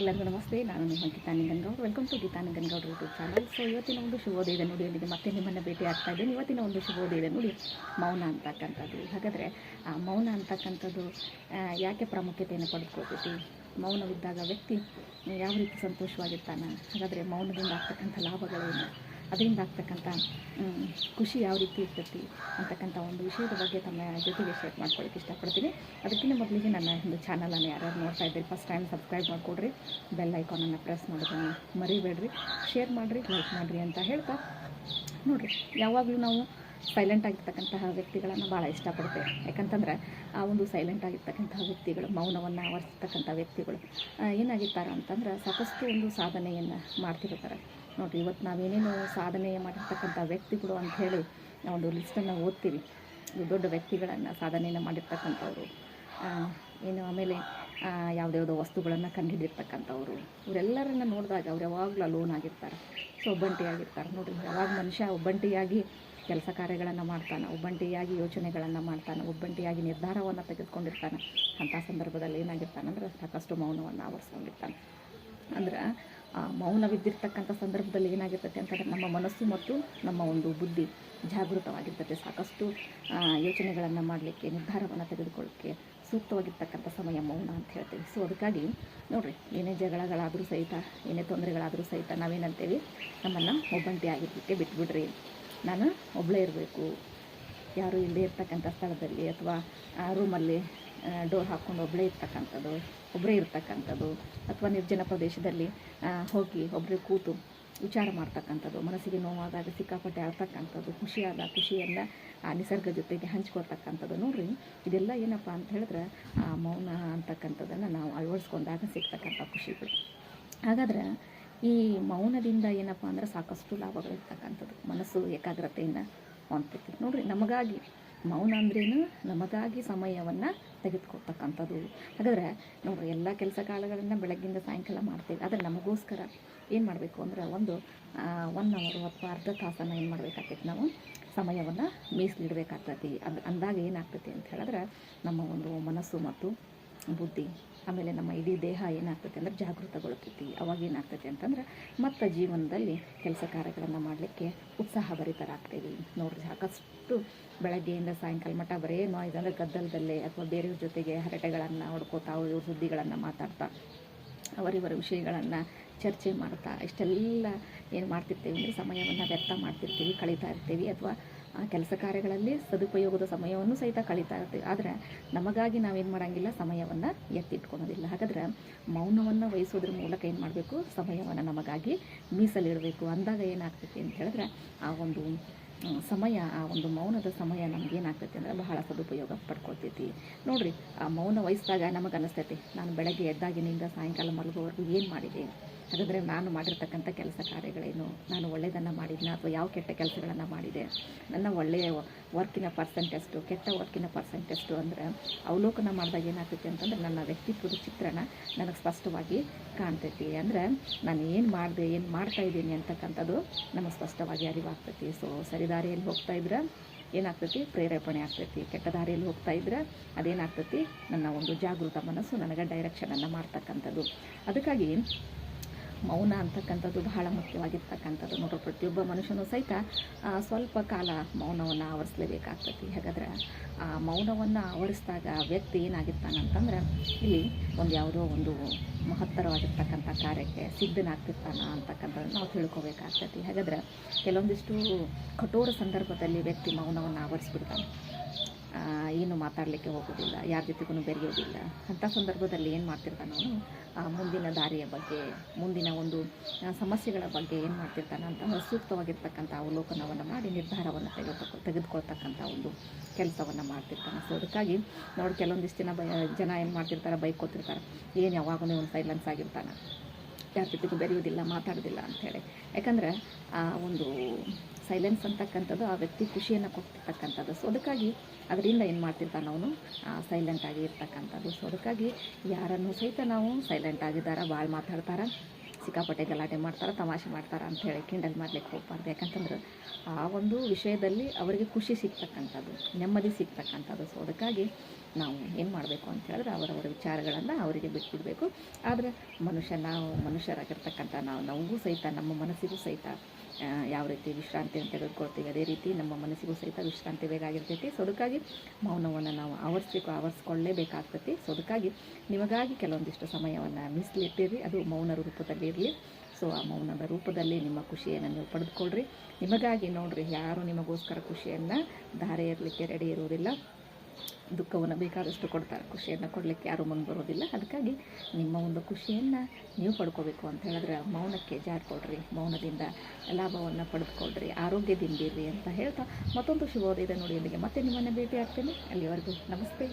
ಎಲ್ಲರಿಗೂ ನಮಸ್ತೆ, ನಾನು ನಿಮ್ಮ Geethanandan Gowd welcome to Geethanandan Gowd YouTube channel so ಇವತ್ತಿನ ಒಂದು ಶುಭೋದಯದ ನುಡಿಯೊಂದಿಗೆ ಮತ್ತೆ ನಿಮ್ಮನ್ನು ಭೇಟಿ ಆಗ್ತಾ ಇದ್ದೀನಿ. ಇವತ್ತಿನ ಒಂದು ಶುಭೋದಯದ ನುಡಿ ಮೌನ ಅಂತಕ್ಕಂಥದ್ದು. ಹಾಗಾದರೆ ಮೌನ ಅಂತಕ್ಕಂಥದ್ದು ಯಾಕೆ ಪ್ರಾಮುಖ್ಯತೆಯನ್ನು ಪಡೆದುಕೊಳ್ತೈತಿ ಮೌನವಿದ್ದಾಗ ವ್ಯಕ್ತಿ ಯಾವ ರೀತಿ ಸಂತೋಷವಾಗಿರ್ತಾನೆ? ಹಾಗಾದರೆ ಮೌನದಿಂದ ಆಗ್ತಕ್ಕಂಥ ಲಾಭಗಳೇನು? ಅದರಿಂದ ಆಗ್ತಕ್ಕಂಥ ಖುಷಿ ಯಾವ ರೀತಿ ಇರ್ತೈತಿ ಅಂತಕ್ಕಂಥ ಒಂದು ವಿಷಯದ ಬಗ್ಗೆ ತಮ್ಮ ಜೊತೆಗೆ ಶೇರ್ ಮಾಡ್ಕೊಳ್ಳೋಕೆ ಇಷ್ಟಪಡ್ತೀನಿ. ಅದಕ್ಕಿಂತ ಮೊದಲಿಗೆ ನನ್ನ ಒಂದು ಚಾನಲನ್ನು ಯಾರ್ಯಾರು ನೋಡ್ತಾ ಇದ್ದೀರಿ ಫಸ್ಟ್ ಟೈಮ್ ಸಬ್ಸ್ಕ್ರೈಬ್ ಮಾಡಿಕೊಡ್ರಿ ಬೆಲ್ ಐಕಾನನ್ನು ಪ್ರೆಸ್ ಮಾಡೋದನ್ನು ಮರಿಬೇಡ್ರಿ. ಶೇರ್ ಮಾಡಿರಿ ಲೈಕ್ ಮಾಡಿರಿ ಅಂತ ಹೇಳ್ತಾ ನೋಡಿರಿ. ಯಾವಾಗಲೂ ನಾವು ಸೈಲೆಂಟ್ ಆಗಿರ್ತಕ್ಕಂತಹ ವ್ಯಕ್ತಿಗಳನ್ನು ಭಾಳ ಇಷ್ಟಪಡ್ತೇವೆ ಯಾಕಂತಂದ್ರೆ ಆ ಒಂದು ಸೈಲೆಂಟ್ ಆಗಿರ್ತಕ್ಕಂತಹ ವ್ಯಕ್ತಿಗಳು, ಮೌನವನ್ನು ಆವರಿಸ್ತಕ್ಕಂಥ ವ್ಯಕ್ತಿಗಳು ಏನಾಗಿರ್ತಾರೆ ಅಂತಂದ್ರೆ ಸಾಕಷ್ಟು ಒಂದು ಸಾಧನೆಯನ್ನು ಮಾಡ್ತಿರ್ತಾರೆ. ನೋಡಿರಿ ಇವತ್ತು ನಾವೇನೇನು ಸಾಧನೆ ಮಾಡಿರ್ತಕ್ಕಂಥ ವ್ಯಕ್ತಿಗಳು ಅಂಥೇಳಿ ಒಂದು ಲಿಸ್ಟನ್ನು ಓದ್ತೀವಿ. ದೊಡ್ಡ ವ್ಯಕ್ತಿಗಳನ್ನು ಸಾಧನೆಯನ್ನು ಮಾಡಿರ್ತಕ್ಕಂಥವ್ರು. ಏನು ಆಮೇಲೆ ಯಾವುದ್ಯಾವುದೋ ವಸ್ತುಗಳನ್ನು ಕಂಡುಹಿಡಿದಿರ್ತಕ್ಕಂಥವ್ರು ಇವರೆಲ್ಲರನ್ನ ನೋಡಿದಾಗ ಅವ್ರು ಯಾವಾಗಲೂ ಲೋನ್ ಆಗಿರ್ತಾರೆ. ಸೊ ಒಬ್ಬಂಟಿಯಾಗಿರ್ತಾರೆ ನೋಡಿರಿ, ಯಾವಾಗ ಮನುಷ್ಯ ಒಬ್ಬಂಟಿಯಾಗಿ ಕೆಲಸ ಕಾರ್ಯಗಳನ್ನು ಮಾಡ್ತಾನೆ, ಒಬ್ಬಂಟಿಯಾಗಿ ಯೋಚನೆಗಳನ್ನು ಮಾಡ್ತಾನೆ, ಒಬ್ಬಂಟಿಯಾಗಿ ನಿರ್ಧಾರವನ್ನು ತೆಗೆದುಕೊಂಡಿರ್ತಾನೆ ಅಂಥ ಸಂದರ್ಭದಲ್ಲಿ ಏನಾಗಿರ್ತಾನಂದ್ರೆ ಸಾಕಷ್ಟು ಮೌನವನ್ನು ಆವರಿಸ್ಕೊಂಡಿರ್ತಾನೆ. ಅಂದ್ರೆ ಆ ಮೌನವಿದ್ದಿರ್ತಕ್ಕಂಥ ಸಂದರ್ಭದಲ್ಲಿ ಏನಾಗಿರ್ತೈತೆ ಅಂತಂದ್ರೆ ನಮ್ಮ ಮನಸ್ಸು ಮತ್ತು ನಮ್ಮ ಒಂದು ಬುದ್ಧಿ ಜಾಗೃತವಾಗಿರ್ತೈತೆ. ಸಾಕಷ್ಟು ಯೋಚನೆಗಳನ್ನು ಮಾಡಲಿಕ್ಕೆ, ನಿರ್ಧಾರವನ್ನು ತೆಗೆದುಕೊಳ್ಳಿಕ್ಕೆ ಸೂಕ್ತವಾಗಿರ್ತಕ್ಕಂಥ ಸಮಯ ಮೌನ ಅಂತ ಹೇಳ್ತೀವಿ. ಸೊ ಅದಕ್ಕಾಗಿ ನೋಡಿರಿ, ಏನೇ ಜಗಳಗಳಾದರೂ ಸಹಿತ, ಏನೇ ತೊಂದರೆಗಳಾದರೂ ಸಹಿತ ನಾವೇನಂತೇವಿ ನಮ್ಮನ್ನು ಒಬ್ಬಂಟಿ ಆಗಿರ್ಲಿಕ್ಕೆ ಬಿಟ್ಬಿಡ್ರಿ. ನಾನು ಒಬ್ಬಳೇ ಇರಬೇಕು. ಯಾರೂ ಇಲ್ಲದೆ ಇರ್ತಕ್ಕಂಥ ಸ್ಥಳದಲ್ಲಿ ಅಥವಾ ಆ ರೂಮಲ್ಲಿ ಡೋರ್ ಹಾಕ್ಕೊಂಡು ಒಬ್ಬಳೇ ಇರ್ತಕ್ಕಂಥದ್ದು ಒಬ್ಬರೇ ಇರ್ತಕ್ಕಂಥದ್ದು ಅಥವಾ ನಿರ್ಜನ ಪ್ರದೇಶದಲ್ಲಿ ಹೋಗಿ ಒಬ್ಬರೇ ಕೂತು ವಿಚಾರ ಮಾಡ್ತಕ್ಕಂಥದ್ದು, ಮನಸ್ಸಿಗೆ ನೋವಾದಾಗ ಸಿಕ್ಕಾಪಟ್ಟೆ ಆಡ್ತಕ್ಕಂಥದ್ದು, ಖುಷಿಯಾದ ಖುಷಿಯನ್ನು ಆ ನಿಸರ್ಗ ಜೊತೆಗೆ ಹಂಚ್ಕೊಳ್ತಕ್ಕಂಥದ್ದು ನೋಡ್ರಿ. ಇದೆಲ್ಲ ಏನಪ್ಪ ಅಂತ ಹೇಳಿದ್ರೆ ಆ ಮೌನ ಅಂತಕ್ಕಂಥದ್ದನ್ನು ನಾವು ಅಳವಡಿಸ್ಕೊಂಡಾಗ ಸಿಗ್ತಕ್ಕಂಥ ಖುಷಿಗಳು. ಹಾಗಾದ್ರೆ ಈ ಮೌನದಿಂದ ಏನಪ್ಪ ಅಂದ್ರೆ ಸಾಕಷ್ಟು ಲಾಭಗಳಿರ್ತಕ್ಕಂಥದ್ದು ಮನಸ್ಸು ಏಕಾಗ್ರತೆಯನ್ನು ಹೊಂದ್ತೈತಿ. ನೋಡ್ರಿ, ನಮಗಾಗಿ ಮೌನ ಅಂದ್ರೇನು? ನಮಗಾಗಿ ಸಮಯವನ್ನು ತೆಗೆದುಕೊಳ್ತಕ್ಕಂಥದ್ದು. ಹಾಗಾದ್ರೆ ನೋಡ್ರಿ, ಎಲ್ಲ ಕೆಲಸ ಕಾಲಗಳನ್ನು ಬೆಳಗ್ಗಿಂದ ಸಾಯಂಕಾಲ ಮಾಡ್ತೇವೆ. ಆದರೆ ನಮಗೋಸ್ಕರ ಏನು ಮಾಡಬೇಕು ಅಂದ್ರೆ ಒಂದು ಒನ್ ಅವರು ಅಥವಾ ಅರ್ಧ ತಾಸನ್ನು ಏನು ಮಾಡಬೇಕಾಗ್ತೈತಿ ನಾವು? ಸಮಯವನ್ನು ಮೀಸಲಿಡಬೇಕಾಗ್ತೈತಿ. ಅದು, ಅಂದಾಗ ಏನಾಗ್ತೈತಿ ಅಂತ ಹೇಳಿದ್ರೆ ನಮ್ಮ ಒಂದು ಮನಸ್ಸು ಮತ್ತು ಬುದ್ಧಿ ಆಮೇಲೆ ನಮ್ಮ ಇಡೀ ದೇಹ ಏನಾಗ್ತೈತೆ ಅಂದ್ರೆ ಜಾಗೃತಗೊಳ್ತೈತಿ. ಅವಾಗ ಏನಾಗ್ತೈತಿ ಅಂತಂದ್ರೆ ಮತ್ತೆ ಜೀವನದಲ್ಲಿ ಕೆಲಸ ಕಾರ್ಯಗಳನ್ನು ಮಾಡಲಿಕ್ಕೆ ಉತ್ಸಾಹ ಭರಿತರಾಗ್ತೇವೆ. ನೋಡ್ರಿ, ಸಾಕಷ್ಟು ಬೆಳಗ್ಗೆಯಿಂದ ಸಾಯಂಕಾಲ ಮಟ್ಟ ಬರೇ ನಾಯ್ಸ್ ಗದ್ದಲದಲ್ಲೇ ಅಥವಾ ಬೇರೆಯವ್ರ ಜೊತೆಗೆ ಹರಟೆಗಳನ್ನು ಹೊಡ್ಕೋತಾ ಇವ್ರ ಸುದ್ದಿಗಳನ್ನು ಮಾತಾಡ್ತಾ. ಅವರಿವರ ವಿಷಯಗಳನ್ನು ಚರ್ಚೆ ಮಾಡ್ತಾ, ಇಷ್ಟೆಲ್ಲ ಏನು ಮಾಡ್ತಿರ್ತೀವಿ ಅಂದರೆ ಸಮಯವನ್ನು ವ್ಯರ್ಥ ಮಾಡ್ತಿರ್ತೀವಿ, ಕಳೀತಾ ಇರ್ತೀವಿ ಅಥವಾ ಆ ಕೆಲಸ ಕಾರ್ಯಗಳಲ್ಲಿ ಸದುಪಯೋಗದ ಸಮಯವನ್ನು ಸಹಿತ ಕಳೀತಾ ಇರ್ತೀವಿ. ಆದರೆ ನಮಗಾಗಿ ನಾವೇನು ಮಾಡೋಂಗಿಲ್ಲ, ಸಮಯವನ್ನು ಎತ್ತಿಟ್ಕೊಳೋದಿಲ್ಲ ಹಾಗಾದ್ರೆ ಮೌನವನ್ನು ವಹಿಸೋದ್ರ ಮೂಲಕ ಏನು ಮಾಡಬೇಕು? ಸಮಯವನ್ನು ನಮಗಾಗಿ ಮೀಸಲಿಡಬೇಕು. ಅಂದಾಗ ಏನಾಗ್ತೈತಿ ಅಂತ ಹೇಳಿದ್ರೆ ಆ ಒಂದು ಸಮಯ, ಆ ಒಂದು ಮೌನದ ಸಮಯ ನಮ್ಗೆ ಏನಾಗ್ತೈತಿ ಅಂದ್ರೆ ಬಹಳ ಸದುಪಯೋಗ ಪಡ್ಕೊತೈತಿ ನೋಡ್ರಿ, ಆ ಮೌನ ವಹಿಸಿದಾಗ ನಮಗೆ ಅನಿಸ್ತೈತಿ ನಾನು ಬೆಳಗ್ಗೆ ಎದ್ದಾಗಿನಿಂದ ಸಾಯಂಕಾಲ ಮಲಗೋವರೆಗೂ ಏನು ಮಾಡಿದೆ? ಹಾಗಾದರೆ ನಾನು ಮಾಡಿರ್ತಕ್ಕಂಥ ಕೆಲಸ ಕಾರ್ಯಗಳೇನು? ನಾನು ಒಳ್ಳೆಯದನ್ನು ಮಾಡಿದ್ನ? ಅಥವಾ ಯಾವ ಕೆಟ್ಟ ಕೆಲಸಗಳನ್ನು ಮಾಡಿದೆ? ನನ್ನ ಒಳ್ಳೆಯ ವರ್ಕಿನ ಪರ್ಸೆಂಟ್ ಎಷ್ಟು? ಕೆಟ್ಟ ವರ್ಕಿನ ಪರ್ಸೆಂಟ್ ಎಷ್ಟು? ಅಂದರೆ ಅವಲೋಕನ ಮಾಡಿದಾಗ ಏನಾಗ್ತೈತಿ ಅಂತಂದ್ರೆ ನನ್ನ ವ್ಯಕ್ತಿತ್ವದ ಚಿತ್ರಣ ನನಗೆ ಸ್ಪಷ್ಟವಾಗಿ ಕಾಣ್ತೈತಿ. ಅಂದರೆ ನಾನು ಏನು ಮಾಡಿದೆ, ಏನು ಮಾಡ್ತಾ ಇದ್ದೀನಿ ಅಂತಕ್ಕಂಥದ್ದು ನಮಗೆ ಸ್ಪಷ್ಟವಾಗಿ ಅರಿವಾಗ್ತೈತಿ. ಸೊ ಸರಿ ದಾರಿಯಲ್ಲಿ ಹೋಗ್ತಾ ಇದ್ರೆ ಏನಾಗ್ತೈತಿ? ಪ್ರೇರೇಪಣೆ ಆಗ್ತೈತಿ. ಕೆಟ್ಟ ದಾರಿಯಲ್ಲಿ ಹೋಗ್ತಾ ಇದ್ರೆ ಅದೇನಾಗ್ತೈತಿ? ನನ್ನ ಒಂದು ಜಾಗೃತ ಮನಸ್ಸು, ನನಗೆ ಡೈರೆಕ್ಷನನ್ನು ಮಾಡ್ತಕ್ಕಂಥದ್ದು. ಅದಕ್ಕಾಗಿ ಮೌನ ಅಂತಕ್ಕಂಥದ್ದು ಬಹಳ ಮುಖ್ಯವಾಗಿರ್ತಕ್ಕಂಥದ್ದು. ನೋಡ್ರಿ, ಪ್ರತಿಯೊಬ್ಬ ಮನುಷ್ಯನೂ ಸಹಿತ ಸ್ವಲ್ಪ ಕಾಲ ಮೌನವನ್ನು ಆವರಿಸಲೇಬೇಕಾಗ್ತೈತಿ ಹಾಗಾದ್ರೆ, ಆ, ಮೌನವನ್ನು ಆವರಿಸಿದಾಗ ವ್ಯಕ್ತಿ ಏನಾಗಿರ್ತಾನೆ ಅಂತಂದ್ರೆ ಇಲ್ಲಿ ಒಂದು ಯಾವುದೋ ಒಂದು ಮಹತ್ತರವಾಗಿರ್ತಕ್ಕಂಥ ಕಾರ್ಯಕ್ಕೆ ಸಿದ್ಧನಾಗ್ತಿರ್ತಾನ ಅಂತಕ್ಕಂಥದ್ದು ನಾವು ತಿಳ್ಕೊಬೇಕಾಗ್ತೈತಿ ಹಾಗಾದ್ರೆ, ಕೆಲವೊಂದಿಷ್ಟು ಕಠೋರ ಸಂದರ್ಭದಲ್ಲಿ ವ್ಯಕ್ತಿ ಮೌನವನ್ನು ಆವರಿಸ್ಬಿಡ್ತಾನೆ. ಏನು ಮಾತಾಡಲಿಕ್ಕೆ ಹೋಗೋದಿಲ್ಲ, ಯಾರ ಜೊತೆಗೂ ಬೆರೆಯೋದಿಲ್ಲ ಅಂಥ ಸಂದರ್ಭದಲ್ಲಿ ಏನು ಮಾಡ್ತಿರ್ತಾನೆ ಅವನು? ಮುಂದಿನ ದಾರಿಯ ಬಗ್ಗೆ, ಮುಂದಿನ ಒಂದು ಸಮಸ್ಯೆಗಳ ಬಗ್ಗೆ ಏನು ಮಾಡ್ತಿರ್ತಾನೆ ಅಂತ ಸೂಕ್ತವಾಗಿರ್ತಕ್ಕಂಥ ಅವಲೋಕನವನ್ನು ಮಾಡಿ, ನಿರ್ಧಾರವನ್ನು ತೆಗೆದುಕೊ ತೆಗೆದುಕೊಳ್ತಕ್ಕಂಥ ಒಂದು ಕೆಲಸವನ್ನು ಮಾಡ್ತಿರ್ತಾನೆ. ಸೊ ಅದಕ್ಕಾಗಿ ನೋಡಿ, ಕೆಲವೊಂದಿಷ್ಟು ಜನ ಬೈ, ಜನ ಏನು ಮಾಡ್ತಿರ್ತಾರೆ ಬೈಕೋತಿರ್ತಾರೆ ಏನು ಯಾವಾಗಲೂ ಒಂದು ಸೈಲೆನ್ಸ್ ಆಗಿರ್ತಾನೆ. ಯಾರ ಜೊತೆಗೂ ಬೆರೆಯೋದಿಲ್ಲ, ಮಾತಾಡೋದಿಲ್ಲ ಅಂಥೇಳಿ ಯಾಕಂದ್ರೆ, ಆ, ಒಂದು ಸೈಲೆನ್ಸ್ ಅಂತಕ್ಕಂಥದ್ದು ಆ ವ್ಯಕ್ತಿ ಖುಷಿಯನ್ನು ಕೊಟ್ಟಿರ್ತಕ್ಕಂಥದ್ದು ಸೊ ಅದಕ್ಕಾಗಿ ಅದರಿಂದ ಏನು ಮಾಡ್ತಿರ್ತಾನೆ ಅವನು? ಸೈಲೆಂಟ್ ಆಗಿ ಇರ್ತಕ್ಕಂಥದ್ದು. ಸೊ ಅದಕ್ಕಾಗಿ ಯಾರನ್ನು ಸಹಿತ ನಾವು ಸೈಲೆಂಟ್ ಆಗಿದ್ದಾರೆ ಭಾಳ ಮಾತಾಡ್ತಾರೆ, ಸಿಕ್ಕಾಪಟ್ಟೆ ಗಲಾಟೆ ಮಾಡ್ತಾರೆ, ತಮಾಷೆ ಮಾಡ್ತಾರೆ ಅಂತ ಹೇಳಿ ಕಿಂಡಲ್ ಮಾಡ್ಲಿಕ್ಕೆ ಹೋಗ್ಬಾರ್ದು. ಯಾಕಂತಂದ್ರೆ ಆ ಒಂದು ವಿಷಯದಲ್ಲಿ ಅವರಿಗೆ ಖುಷಿ ಸಿಗ್ತಕ್ಕಂಥದ್ದು, ನೆಮ್ಮದಿ ಸಿಗ್ತಕ್ಕಂಥದ್ದು. ಸೊ ಅದಕ್ಕಾಗಿ ನಾವು ಏನು ಮಾಡಬೇಕು ಅಂತ ಹೇಳಿದ್ರೆ ಅವರವರ ವಿಚಾರಗಳನ್ನು ಅವರಿಗೆ ಬಿಟ್ಬಿಡಬೇಕು. ಆದರೆ ಮನುಷ್ಯ ನಾವು ಮನುಷ್ಯರಾಗಿರ್ತಕ್ಕಂಥ ನಾವು, ನಮಗೂ ಸಹಿತ, ನಮ್ಮ ಮನಸ್ಸಿಗೂ ಸಹಿತ ಯಾವ ರೀತಿ ವಿಶ್ರಾಂತಿಯನ್ನು ತೆಗೆದುಕೊಳ್ತೀವಿ ಅದೇ ರೀತಿ ನಮ್ಮ ಮನಸ್ಸಿಗೂ ಸಹಿತ ವಿಶ್ರಾಂತಿ ಬೇಕಾಗಿರ್ತೈತಿ ಸೊ, ಅದಕ್ಕಾಗಿ ಮೌನವನ್ನು ನಾವು ಆವರಿಸ್ಬೇಕು, ಆವರಿಸ್ಕೊಳ್ಳೇಬೇಕಾಗ್ತೈತಿ. ಸೊ ನಿಮಗಾಗಿ ಕೆಲವೊಂದಿಷ್ಟು ಸಮಯವನ್ನು ಮೀಸಲಿಟ್ಟಿರಿ. ಅದು ಮೌನ ರೂಪದಲ್ಲಿ ಇರಲಿ. ಸೊ, ಆ ಮೌನದ ರೂಪದಲ್ಲಿ ನಿಮ್ಮ ಖುಷಿಯನ್ನು ನೀವು ಪಡೆದುಕೊಳ್ಳ್ರಿ ನಿಮಗಾಗಿ ನೋಡಿರಿ, ಯಾರು ನಿಮಗೋಸ್ಕರ ಖುಷಿಯನ್ನು ಧಾರೆ ಇರಲಿಕ್ಕೆ ರೆಡಿ ಇರುವುದಿಲ್ಲ. ದುಃಖವನ್ನು ಬೇಕಾದಷ್ಟು ಕೊಡ್ತಾರೆ. ಖುಷಿಯನ್ನು ಕೊಡಲಿಕ್ಕೆ ಯಾರೂ ಮುಂದೆ ಬರೋದಿಲ್ಲ. ಅದಕ್ಕಾಗಿ ನಿಮ್ಮ ಒಂದು ಖುಷಿಯನ್ನು ನೀವು ಪಡ್ಕೋಬೇಕು ಅಂತ ಹೇಳಿದ್ರೆ ಮೌನಕ್ಕೆ ಜಾರಿಕೊಡ್ರಿ ಮೌನದಿಂದ ಲಾಭವನ್ನು ಪಡೆದುಕೊಳ್ರಿ. ಆರೋಗ್ಯದಿಂದಿರ್ರಿ ಅಂತ ಹೇಳ್ತಾ ಮತ್ತೊಂದು ಶುಭೋದಯದ ನುಡಿಯೊಂದಿಗೆ ಮತ್ತೆ ನಿಮ್ಮನ್ನು ಭೇಟಿ ಆಗ್ತೇನೆ ಅಲ್ಲಿವರೆಗೂ ನಮಸ್ತೆ.